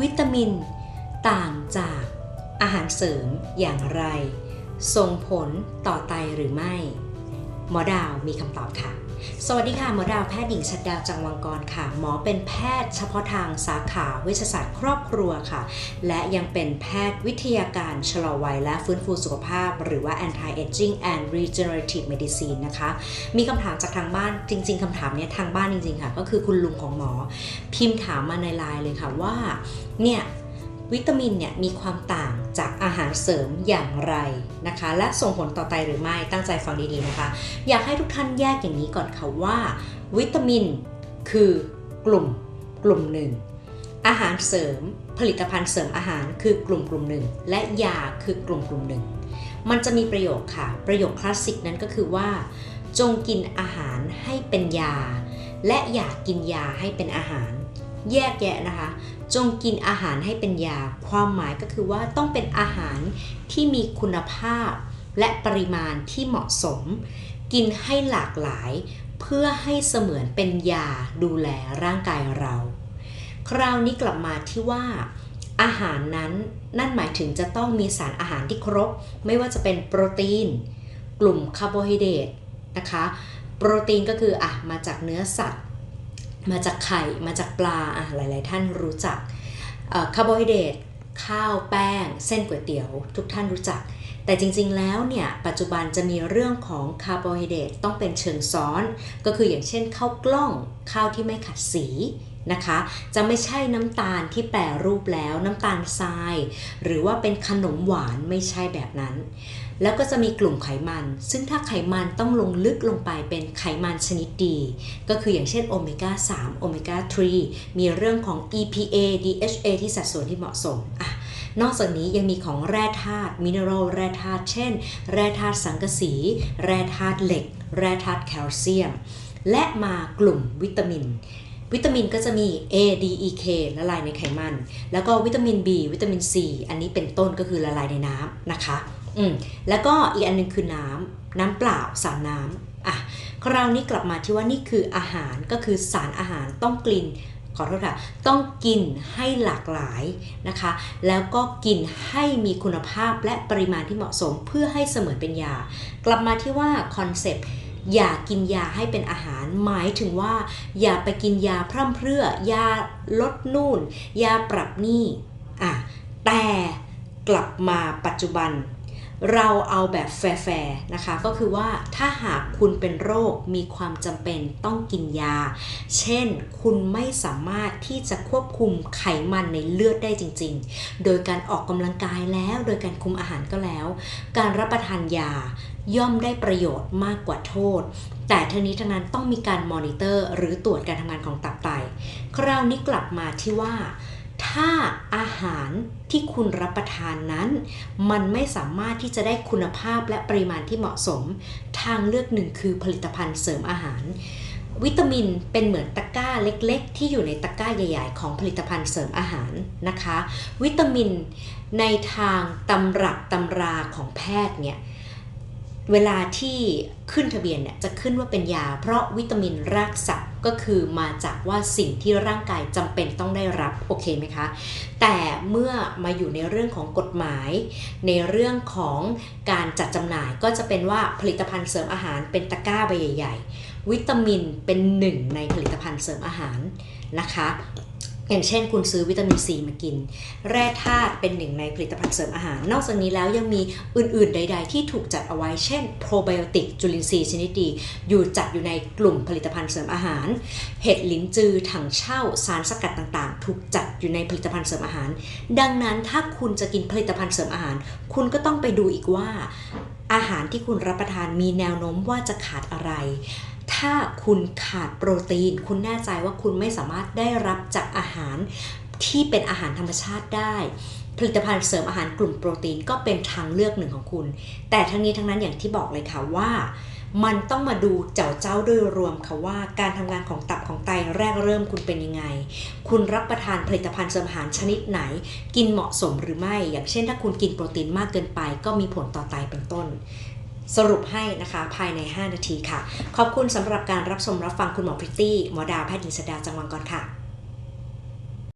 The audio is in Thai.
วิตามิน ต่างจากอาหารเสริมอย่างไร ส่งผลต่อไตหรือไม่ หมอดาวมีคำตอบค่ะ สวัสดีค่ะ หมอดาวแพทย์หญิงชัดดาวจังวังกรค่ะ หมอเป็นแพทย์เฉพาะทางสาขาเวชศาสตร์ครอบครัวค่ะ และยังเป็นแพทย์วิทยาการชะลอวัยและฟื้นฟูสุขภาพ หรือว่า anti aging and regenerative medicine นะคะ มีคำถามจากทางบ้านจริง ๆคำถามเนี้ยทางบ้านจริง ๆ ค่ะ ก็คือคุณลุงของหมอ พิมพ์ถามมาในไลน์เลยค่ะว่าเนี่ย วิตามินเนี่ยมีความต่างจากอาหารเสริมอย่างไรนะคะ และส่งผลต่อไตหรือไม่ตั้งใจฟังดีๆนะคะ อยากให้ทุกท่านแยกอย่างนี้ก่อนค่ะว่า วิตามิน คือกลุ่มกลุ่มหนึ่งอาหารเสริม ผลิตภัณฑ์เสริมอาหารคือกลุ่มกลุ่มหนึ่งและยาคือกลุ่มกลุ่มหนึ่งมันจะมีประโยคค่ะ ประโยคคลาสสิกนั้นก็คือว่า จงกินอาหารให้เป็นยา และอย่ากินยาให้เป็นอาหาร แยกแยะนะคะ จงกินอาหารให้เป็นยา ความหมายก็คือว่าต้องเป็นอาหารที่มีคุณภาพ และปริมาณที่เหมาะสม กินให้หลากหลาย เพื่อให้เสมือนเป็นยาดูแลร่างกายเรา คราวนี้กลับมาที่ว่าอาหารนั้นนั่นหมายถึงจะต้องมีสารอาหารที่ครบ ไม่ว่าจะเป็นโปรตีน กลุ่มคาร์โบไฮเดรตนะคะ โปรตีนก็คืออะมาจากเนื้อสัตว์ มาจากไข่มาจากปลาอะหลาย ๆ ท่านรู้จักคาร์โบไฮเดรตข้าวแป้ง เส้นก๋วยเตี๋ยว ทุกท่านรู้จัก แต่จริง ๆ แล้วเนี่ยปัจจุบันจะมีเรื่องของคาร์โบไฮเดรตต้องเป็นเชิงซ้อน ก็คืออย่างเช่นข้าวกล้องข้าวที่ไม่ขัดสี นะคะ จะไม่ใช่น้ำตาลที่แปรรูปแล้วน้ำตาลทราย หรือว่าเป็นขนมหวานไม่ใช่แบบนั้น แล้วก็จะมีกลุ่มไขมัน ซึ่งถ้าไขมันต้องลงลึกลงไปเป็นไขมันชนิดดี ก็คืออย่างเช่นโอเมก้า3โอเมก้า3มีเรื่องของ EPA DHA ที่สัดส่วนที่เหมาะสมอะนอกจากนี้ยังมีของแร่ธาตุมินเนอรัลแร่ธาตุเช่น แร่ธาตุสังกะสี แร่ธาตุเหล็ก แร่ธาตุแคลเซียม และมากลุ่มวิตามิน วิตามินก็จะมี A D E K ละลายในไขมัน แล้วก็วิตามิน B วิตามิน C อันนี้เป็นต้นก็คือละลายในน้ำนะคะอืมแล้วก็อีกอันหนึงคือน้ำน้ำเปล่าสารน้ำอะคราวนี้กลับมาที่ว่านี่คืออาหารก็คือสารอาหารต้องกลิ่นขอโทษค่ะ ต้องกินให้หลากหลายนะคะ แล้วก็กินให้มีคุณภาพและปริมาณที่เหมาะสมเพื่อให้เสมือนเป็นยา กลับมาที่ว่าคอนเซปต์ อย่ากินยาให้เป็นอาหาร หมายถึงว่า อย่าไปกินยาพร่ำเพรื่อยาลดนู่น ยาปรับนี่อะแต่กลับมาปัจจุบัน เราเอาแบบแฟร์ๆนะคะ ก็คือว่าถ้าหากคุณเป็นโรคมีความจำเป็นต้องกินยา เช่นคุณไม่สามารถที่จะควบคุมไขมันในเลือดได้จริง ๆ โดยการออกกำลังกายแล้วโดยการคุมอาหารก็แล้ว การรับประทานยาย่อมได้ประโยชน์มากกว่าโทษ แต่ทั้งนี้ทั้งนั้นต้องมีการมอนิเตอร์ หรือตรวจการทำงานของตับไต คราวนี้กลับมาที่ว่า ถ้าอาหารที่คุณรับประทานนั้น มันไม่สามารถที่จะได้คุณภาพและปริมาณที่เหมาะสม ทางเลือกหนึ่งคือผลิตภัณฑ์เสริมอาหาร วิตามินเป็นเหมือนตะกร้าเล็ก ๆ ที่อยู่ในตะกร้าใหญ่ ๆ ของผลิตภัณฑ์เสริมอาหารนะคะ วิตามินในทางตำรับตำราของแพทย์เนี่ยเวลาที่ขึ้นทะเบียนเนี่ยจะขึ้นว่าเป็นยา เพราะวิตามินรากศัพท์ ก็คือมาจากว่าสิ่งที่ร่างกายจำเป็นต้องได้รับโอเคไหมคะแต่เมื่อมาอยู่ในเรื่องของกฎหมาย ในเรื่องของการจัดจำหน่ายก็จะเป็นว่าผลิตภัณฑ์เสริมอาหารเป็นตะกร้าใบใหญ่ ๆ วิตามินเป็นหนึ่งในผลิตภัณฑ์เสริมอาหารนะคะ อย่างเช่นคุณซื้อวิตามินซีมากิน แร่ธาตุเป็นหนึ่งในผลิตภัณฑ์เสริมอาหาร นอกจากนี้แล้วยังมีอื่นๆ ใด ๆ ที่ถูกจัดเอาไว้เช่นโปรไบโอติกจุลินทรีย์ชนิดดี อยู่จัดอยู่ในกลุ่มผลิตภัณฑ์เสริมอาหาร เห็ดลิ้นจือถังเช่าสารสกัดต่างๆ ถูกจัดอยู่ในผลิตภัณฑ์เสริมอาหาร ดังนั้นถ้าคุณจะกินผลิตภัณฑ์เสริมอาหาร คุณก็ต้องไปดูอีกว่า อาหารที่คุณรับประทานมีแนวโน้มว่าจะขาดอะไร ถ้าคุณขาดโปรตีน คุณแน่ใจว่าคุณไม่สามารถได้รับจากอาหารที่เป็นอาหารธรรมชาติได้ ผลิตภัณฑ์เสริมอาหารกลุ่มโปรตีนก็เป็นทางเลือกหนึ่งของคุณ แต่ทั้งนี้ทั้งนั้นอย่างที่บอกเลยค่ะว่ามันต้องมาดูเจ้าเจ้าโดยรวมค่ะว่าการทำงานของตับของไตแรกเริ่มคุณเป็นยังไง คุณรับประทานผลิตภัณฑ์เสริมอาหารชนิดไหน กินเหมาะสมหรือไม่ อย่างเช่นถ้าคุณกินโปรตีนมากเกินไป ก็มีผลต่อไตเป็นต้น สรุปให้นะคะภายใน 5 นาทีค่ะ ขอบคุณสำหรับการรับชมรับฟังคุณหมอพริตตี้หมอดาวแพทย์หญิงสดาจังหวังกรค่ะ